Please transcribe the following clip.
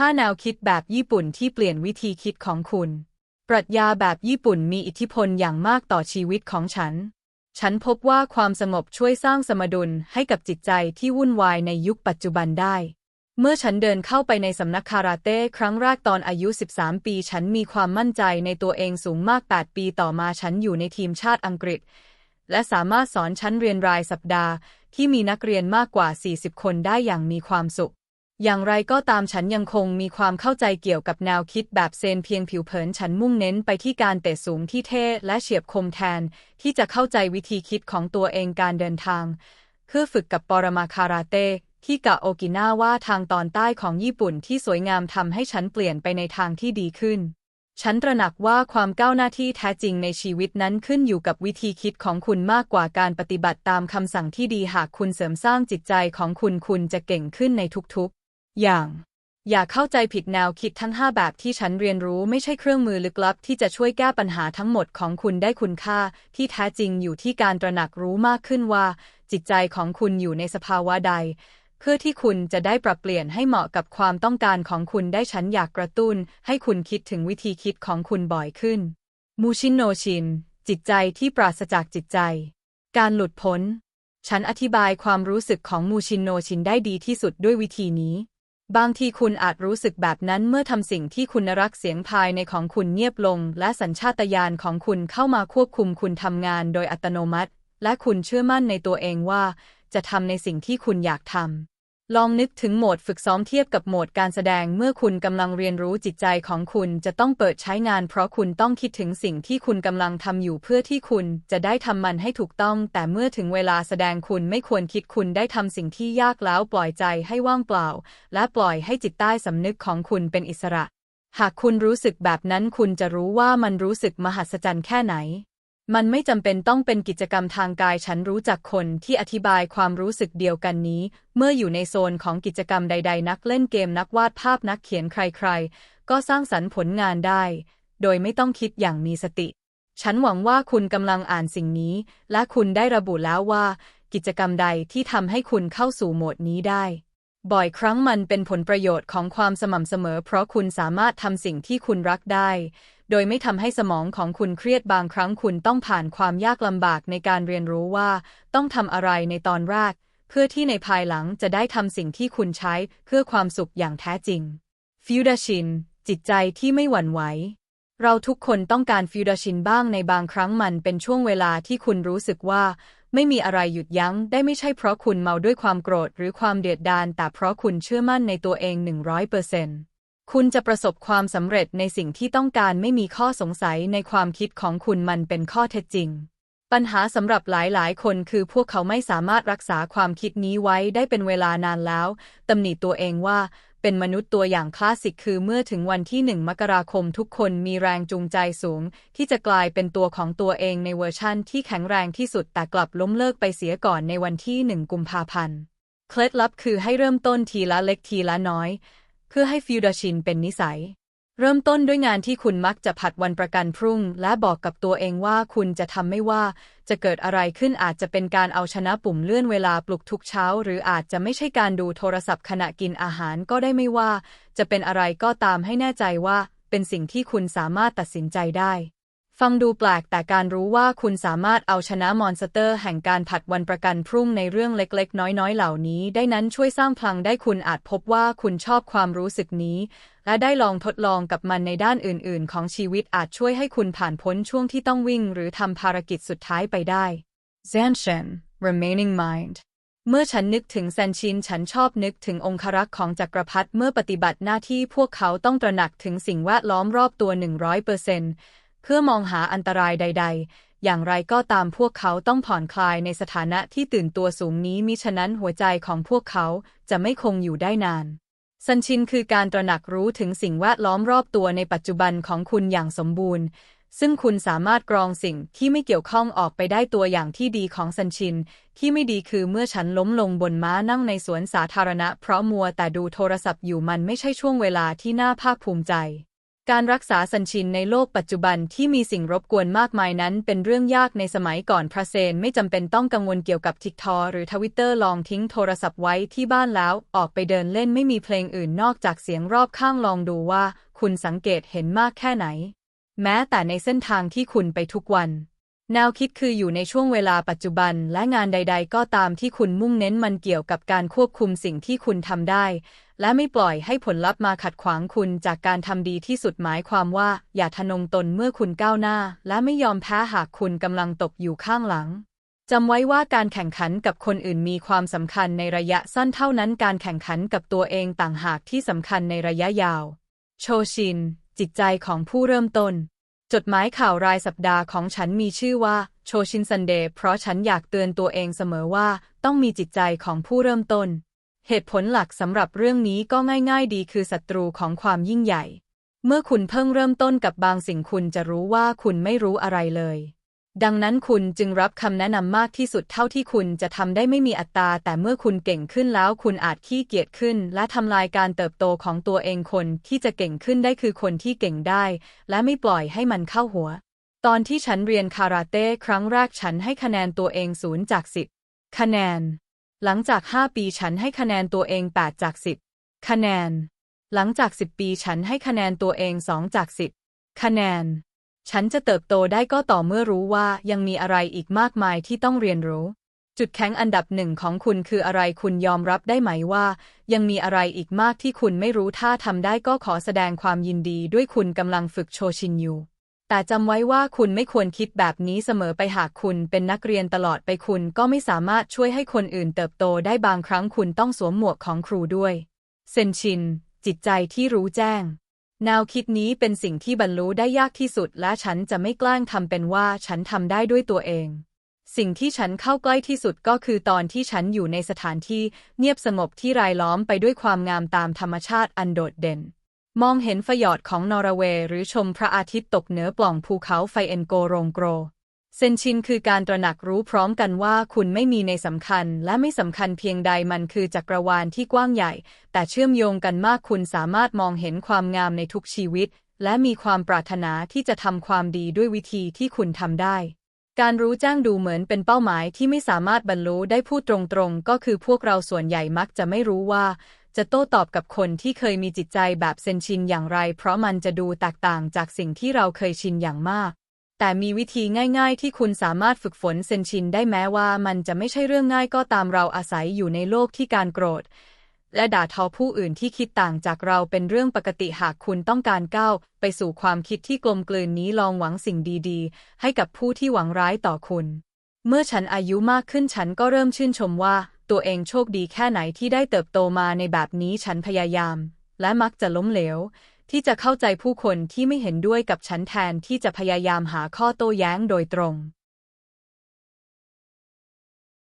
5 แนวคิดแบบญี่ปุ่นที่เปลี่ยนวิธีคิดของคุณ ปรัชญาแบบญี่ปุ่นมีอิทธิพลอย่างมากต่อชีวิตของฉัน ฉันพบว่าความสงบช่วยสร้างสมดุลให้กับจิตใจที่วุ่นวายในยุคปัจจุบันได้ เมื่อฉันเดินเข้าไปในสำนักคาราเต้ครั้งแรกตอนอายุ 13 ปี ฉันมีความมั่นใจในตัวเองสูงมาก 8 ปีต่อมาฉันอยู่ในทีมชาติอังกฤษ และสามารถสอนชั้นเรียนรายสัปดาห์ที่มีนักเรียนมากกว่า 40 คนได้อย่างมีความสุข อย่างไรก็ตามฉันยังคงมีความเข้าใจเกี่ยวกับแนวคิดแบบเซนเพียงผิวเผินฉันมุ่งเน้นไปที่การเตะสูงที่เท่และเฉียบคมแทน ที่จะเข้าใจวิธีคิดของตัวเองการเดินทาง เพื่อฝึกกับปรมาคาราเต้ที่กะโอกินาว่าทางตอนใต้ของญี่ปุ่นที่สวยงามทำให้ฉันเปลี่ยนไปในทางที่ดีขึ้น ฉันตระหนักว่าความก้าวหน้าที่แท้จริงในชีวิตนั้นขึ้นอยู่กับวิธีคิดของคุณมากกว่าการปฏิบัติตามคำสั่งที่ดีหากคุณเสริมสร้างจิตใจของคุณคุณจะเก่งขึ้นในทุกๆ อย่าง อย่าเข้าใจผิดแนวคิดทั้ง 5 แบบที่ฉันเรียนรู้ไม่ใช่เครื่องมือลึกลับที่จะช่วยแก้ปัญหาทั้งหมดของคุณได้คุณค่า ที่แท้จริงอยู่ที่การตระหนักรู้มากขึ้นว่า จิตใจของคุณอยู่ในสภาวะใด เพื่อที่คุณจะได้ปรับเปลี่ยนให้เหมาะกับความต้องการของคุณได้ฉันอยากกระตุ้น ให้คุณคิดถึงวิธีคิดของคุณบ่อยขึ้นมูชินโนชิน จิตใจที่ปราศจากจิตใจ การหลุดพ้น ฉันอธิบายความรู้สึกของมูชินโนชินได้ดีที่สุดด้วยวิธีนี้ บางทีคุณอาจรู้สึกแบบนั้นเมื่อทำสิ่งที่คุณรักเสียงภายในของคุณเงียบลง และสัญชาตญาณของคุณเข้ามาควบคุมคุณทำงานโดยอัตโนมัติ และคุณเชื่อมั่นในตัวเองว่า จะทำในสิ่งที่คุณอยากทำ ลองนึกถึงโหมดฝึกซ้อมเทียบกับโหมดการแสดงเมื่อคุณกำลังเรียนรู้จิตใจของคุณจะต้องเปิดใช้งาน เพราะคุณต้องคิดถึงสิ่งที่คุณกำลังทำอยู่เพื่อที่คุณจะได้ทำมันให้ถูกต้อง แต่เมื่อถึงเวลาแสดงคุณไม่ควรคิดคุณได้ทำสิ่งที่ยากแล้วปล่อยใจให้ว่างเปล่า และปล่อยให้จิตใต้สำนึกของคุณเป็นอิสระ หากคุณรู้สึกแบบนั้นคุณจะรู้ว่ามันรู้สึกมหัศจรรย์แค่ไหน มันไม่จำเป็นต้องเป็นกิจกรรมทางกายฉันรู้จักคนที่อธิบายความรู้สึกเดียวกันนี้ เมื่ออยู่ในโซนของกิจกรรมใด ๆ นักเล่นเกมนักวาดภาพนักเขียนใคร ๆ ก็สร้างสรรค์ผลงานได้ โดยไม่ต้องคิดอย่างมีสติ ฉันหวังว่าคุณกำลังอ่านสิ่งนี้ และคุณได้ระบุแล้วว่า กิจกรรมใดที่ทำให้คุณเข้าสู่โหมดนี้ได้ บ่อยครั้งมันเป็นผลประโยชน์ของความสม่ำเสมอ เพราะคุณสามารถทำสิ่งที่คุณรักได้ โดยไม่ทำให้สมองของคุณเครียดบางครั้งคุณต้องผ่านความยากลำบากในการเรียนรู้ว่า ต้องทำอะไรในตอนแรก เพื่อที่ในภายหลังจะได้ทำสิ่งที่คุณใช้เพื่อความสุขอย่างแท้จริงฟิวดาชินจิตใจที่ไม่หวั่นไหวเราทุกคนต้องการฟิวดาชินบ้างในบางครั้งมันเป็นช่วงเวลาที่คุณรู้สึกว่า ไม่มีอะไรหยุดยั้ง ได้ไม่ใช่เพราะคุณเมาด้วยความโกรธหรือความเดือดดาลแต่เพราะคุณเชื่อมั่นในตัวเอง 100%เปอร์เซ็นต์ คุณจะประสบความสำเร็จในสิ่งที่ต้องการไม่มีข้อสงสัยในความคิดของคุณมันเป็นข้อเท็จจริง ปัญหาสำหรับหลายๆ คนคือพวกเขาไม่สามารถรักษาความคิดนี้ไว้ได้เป็นเวลานานแล้วตำหนิตัวเองว่าเป็นมนุษย์ตัวอย่างคลาสสิกคือเมื่อถึงวันที่หนึ่งมกราคมทุกคนมีแรงจูงใจสูง ที่จะกลายเป็นตัวของตัวเองในเวอร์ชั่นที่แข็งแรงที่สุดแต่กลับล้มเลิกไปเสียก่อนในวันที่หนึ่งกุมภาพันธ์ เคล็ดลับคือให้เริ่มต้นทีละเล็กทีละน้อย เพื่อให้ฟิวดาชินเป็นนิสัย เริ่มต้นด้วยงานที่คุณมักจะผัดวันประกันพรุ่ง และบอกกับตัวเองว่าคุณจะทำไม่ว่า จะเกิดอะไรขึ้นอาจจะเป็นการเอาชนะปุ่มเลื่อนเวลาปลุกทุกเช้า หรืออาจจะไม่ใช่การดูโทรศัพท์ขณะกินอาหารก็ได้ไม่ว่า จะเป็นอะไรก็ตามให้แน่ใจว่า เป็นสิ่งที่คุณสามารถตัดสินใจได้ ฟังดูแปลกแต่การรู้ว่าคุณสามารถเอาชนะมอนสเตอร์แห่งการผัดวันประกันพรุ่งในเรื่องเล็กๆ น้อยๆ เหล่านี้ ได้นั้นช่วยสร้างพลังได้คุณอาจพบว่าคุณชอบความรู้สึกนี้ และได้ลองทดลองกับมันในด้านอื่น ๆ ของชีวิตอาจช่วยให้คุณผ่านพ้นช่วงที่ต้องวิ่ง หรือทำภารกิจสุดท้ายไปได้ Zanshin Remaining Mind เมื่อฉันนึกถึงแซนชินฉันชอบนึกถึงองครักษ์ของจักรพรรดิเมื่อปฏิบัติหน้าที่พวกเขาต้องตระหนักถึงสิ่งแวดล้อมรอบตัว 100%เเพื่อมองหาอันตรายใด ๆ อย่างไรก็ตามพวกเขาต้องผ่อนคลายในสถานะที่ตื่นตัวสูงนี้มิฉะนั้นหัวใจของพวกเขาจะไม่คงอยู่ได้นานสันชินคือการตระหนักรู้ถึงสิ่งแวดล้อมรอบตัวในปัจจุบันของคุณอย่างสมบูรณ์ ซึ่งคุณสามารถกรองสิ่งที่ไม่เกี่ยวข้องออกไปได้ตัวอย่างที่ดีของสันชิน ที่ไม่ดีคือเมื่อฉันล้มลงบนม้านั่งในสวนสาธารณะเพราะมัวแต่ดูโทรศัพท์อยู่มันไม่ใช่ช่วงเวลาที่น่าภาคภูมิใจ การรักษาสัญชินในโลกปัจจุบันที่มีสิ่งรบกวนมากมายนั้น เป็นเรื่องยากในสมัยก่อนพระเซนไม่จำเป็นต้องกังวลเกี่ยวกับทิกทอหรือทวิตเตอร์ลองทิ้งโทรศัพท์ไว้ที่บ้านแล้ว ออกไปเดินเล่นไม่มีเพลงอื่นนอกจากเสียงรอบข้างลองดูว่า คุณสังเกตเห็นมากแค่ไหน แม้แต่ในเส้นทางที่คุณไปทุกวัน แนวคิดคืออยู่ในช่วงเวลาปัจจุบัน และงานใด ๆ ก็ตามที่คุณมุ่งเน้นมันเกี่ยวกับการควบคุมสิ่งที่คุณทำได้ และไม่ปล่อยให้ผลลัพธ์มาขัดขวางคุณจากการทำดีที่สุดหมายความว่า อย่าทะนงตนเมื่อคุณก้าวหน้า และไม่ยอมแพ้หากคุณกำลังตกอยู่ข้างหลังจำไว้ว่าการแข่งขันกับคนอื่นมีความสำคัญในระยะสั้นเท่านั้นการแข่งขันกับตัวเองต่างหากที่สำคัญในระยะยาว โชชิน จิตใจของผู้เริ่มต้น จดหมายข่าวรายสัปดาห์ของฉันมีชื่อว่าโชชินซันเดย์เพราะฉันอยากเตือนตัวเองเสมอว่า ต้องมีจิตใจของผู้เริ่มต้น เหตุผลหลักสำหรับเรื่องนี้ก็ง่ายๆดีคือศัตรูของความยิ่งใหญ่ เมื่อคุณเพิ่งเริ่มต้นกับบางสิ่งคุณจะรู้ว่าคุณไม่รู้อะไรเลย ดังนั้นคุณจึงรับคำแนะนำมากที่สุดเท่าที่คุณจะทำได้ไม่มีอัตราแต่เมื่อคุณเก่งขึ้นแล้วคุณอาจขี้เกียจขึ้น และทำลายการเติบโตของตัวเองคนที่จะเก่งขึ้นได้คือคนที่เก่งได้ และไม่ปล่อยให้มันเข้าหัว ตอนที่ฉันเรียนคาราเต้ครั้งแรกฉันให้คะแนนตัวเองศูนย์จากสิบคะแนน หลังจาก 5 ปีฉันให้คะแนนตัวเอง 8 จาก 10 คะแนน หลังจาก 10 ปีฉันให้คะแนนตัวเอง 2 จาก 10 คะแนน ฉันจะเติบโตได้ก็ต่อเมื่อรู้ว่ายังมีอะไรอีกมากมายที่ต้องเรียนรู้ จุดแข็งอันดับหนึ่งของคุณคืออะไรคุณยอมรับได้ไหมว่า ยังมีอะไรอีกมากที่คุณไม่รู้ถ้าทำได้ก็ขอแสดงความยินดีด้วยคุณกำลังฝึกโชชินอยู่ แต่จำไว้ว่าคุณไม่ควรคิดแบบนี้เสมอไปหากคุณเป็นนักเรียนตลอดไปคุณก็ไม่สามารถช่วยให้คนอื่นเติบโตได้บางครั้งคุณต้องสวมหมวกของครูด้วย เซนชิน จิตใจที่รู้แจ้ง แนวคิดนี้เป็นสิ่งที่บรรลุได้ยากที่สุดและฉันจะไม่แกล้งทำเป็นว่าฉันทำได้ด้วยตัวเองสิ่งที่ฉันเข้าใกล้ที่สุดก็คือตอนที่ฉันอยู่ในสถานที่เงียบสงบที่รายล้อมไปด้วยความงามตามธรรมชาติอันโดดเด่น มองเห็นฟยอดของนอร์เวย์หรือชมพระอาทิตย์ตกเหนือปล่องภูเขาไฟเอ็นโกโรงโกร เซนชินคือการตระหนักรู้พร้อมกันว่าคุณไม่มีในสำคัญ และไม่สำคัญเพียงใดมันคือจักรวาลที่กว้างใหญ่ แต่เชื่อมโยงกันมากคุณสามารถมองเห็นความงามในทุกชีวิต และมีความปรารถนาที่จะทำความดีด้วยวิธีที่คุณทำได้ การรู้แจ้งดูเหมือนเป็นเป้าหมายที่ไม่สามารถบรรลุได้พูดตรงๆ ก็คือพวกเราส่วนใหญ่มักจะไม่รู้ว่า จะโต้ตอบกับคนที่เคยมีจิตใจแบบเซนชินอย่างไร เพราะมันจะดูแตกต่างจากสิ่งที่เราเคยชินอย่างมาก แต่มีวิธีง่ายๆ ที่คุณสามารถฝึกฝนเซนชินได้แม้ว่ามันจะไม่ใช่เรื่องง่ายก็ตามเราอาศัยอยู่ในโลกที่การโกรธ และด่าทอผู้อื่นที่คิดต่างจากเราเป็นเรื่องปกติหากคุณต้องการก้าวไปสู่ความคิดที่กลมกลืนนี้ลองหวังสิ่งดีๆ ให้กับผู้ที่หวังร้ายต่อคุณ เมื่อฉันอายุมากขึ้นฉันก็เริ่มชื่นชมว่า ตัวเองโชคดีแค่ไหนที่ได้เติบโตมาในแบบนี้ฉันพยายาม และมักจะล้มเหลว ที่จะเข้าใจผู้คนที่ไม่เห็นด้วยกับฉันแทนที่จะพยายามหาข้อโต้แย้งโดยตรง